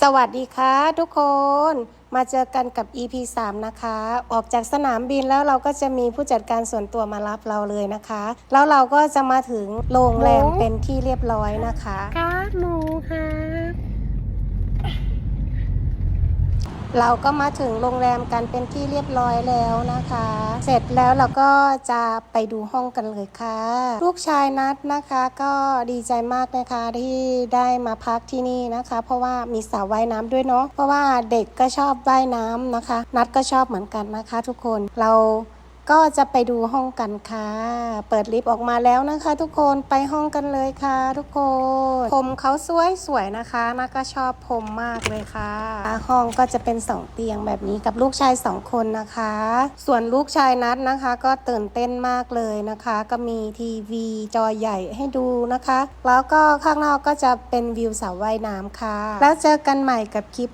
สวัสดีค่ะทุกคนมาเจอกันกับ EP 3 นะคะ ออกจากสนามบินแล้วเราก็จะมีผู้จัดการส่วนตัวมารับเราเลยนะคะ แล้วเราก็จะมาถึงโรงแรมหมูเป็นที่เรียบร้อยนะคะครับหมูครับ เราก็มาถึงโรงแรมกันเป็นที่เรียบร้อยแล้วนะคะ เสร็จแล้วเราก็จะไปดูห้องกันเลยค่ะ ลูกชายนัดนะคะก็ดีใจมากนะคะที่ได้มาพักที่นี่นะคะ เพราะว่ามีสระว่ายน้ำด้วยเนาะเพราะว่าเด็กก็ชอบว่ายน้ำนะคะ นัดก็ชอบเหมือนกันนะคะ ทุกคนเรา ก็จะไปดูห้องกันค่ะ เปิดลิฟต์ออกมาแล้วนะคะ ทุกคนไปห้องกันเลยค่ะ ทุกคน ผมเขาสวยสวยๆนะคะนักก็ชอบผมมากเลยค่ะ ห้องก็จะเป็นสองเตียงแบบนี้กับลูกชายสองคนนะคะ ส่วนลูกชายนัดนะคะ ก็ตื่นเต้นมากเลยนะคะ ก็มีทีวีจอใหญ่ให้ดูนะคะ แล้วก็ข้างนอกก็จะเป็นวิวสระว่ายน้ำค่ะ แล้วเจอกันใหม่กับคลิป